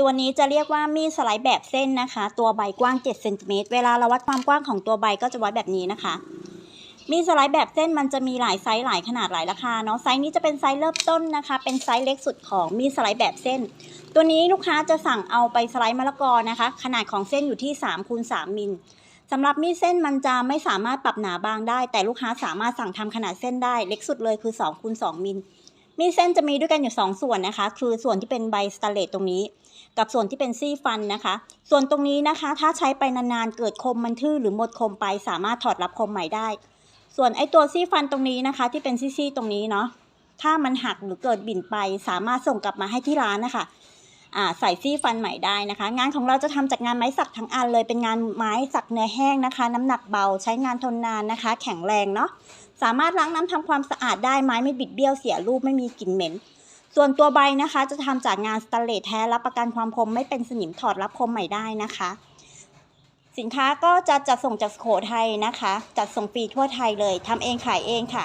ตัวนี้จะเรียกว่ามีดสไลด์แบบเส้นนะคะ ตัวใบกว้าง7เซนติเมตรเวลาเราวัดความกว้างของตัวใบก็จะวัดแบบนี้นะคะ มีสไลด์แบบเส้นมันจะมีหลายไซส์หลายขนาดหลายราคาเนาะไซส์นี้จะเป็นไซส์เริ่มต้นนะคะ เป็นไซส์เล็กสุดของมีสไลด์แบบเส้น ตัวนี้ลูกค้าจะสั่งเอาไปสไลด์มะละกอนะคะ ขนาดของเส้นอยู่ที่3คูณ3มิลสำหรับมีดเส้นมันจะไม่สามารถปรับหนาบางได้ แต่ลูกค้าสามารถสั่งทำขนาดเส้นได้ เล็กสุดเลยคือ2คูณ2มิล มีดเส้นจะมีด้วยกันอยู่ 2 ส่วนนะคะ คือส่วนที่เป็นใบสเตนเลตตรงนี้ กับส่วนที่เป็นซี่ฟันนะคะ ส่วนตรงนี้นะคะ ถ้าใช้ไปนานๆเกิดคมมันทื่อหรือหมดคมไปสามารถถอดรับคมใหม่ได้ ส่วนไอ้ตัวซี่ฟันตรงนี้นะคะ ที่เป็นซี่ๆตรงนี้เนาะถ้ามันหักหรือเกิดบิ่นไป สามารถส่งกลับมาให้ที่ร้านนะคะ ใส่ซี่ฟันใหม่ได้นะคะ งานของเราจะทำจากงานไม้สักทั้งอันเลยเป็นงานไม้สักเนื้อแห้งนะคะ น้ำหนักเบาใช้งานทนนานนะคะ แข็งแรงเนาะสามารถล้างน้ำทำความสะอาดได้ไม้ไม่บิดเบี้ยวเสียรูปไม่มีกลิ่นเหม็นส่วนตัวใบนะคะจะทำจากงานสแตนเลสแท้รับประกันความคมไม่เป็นสนิมถอดรับคมใหม่ได้นะคะ สินค้าก็จะจัดส่งจากสุโขทัยนะคะ จัดส่งฟรีทั่วไทยเลยทำเองขายเองค่ะ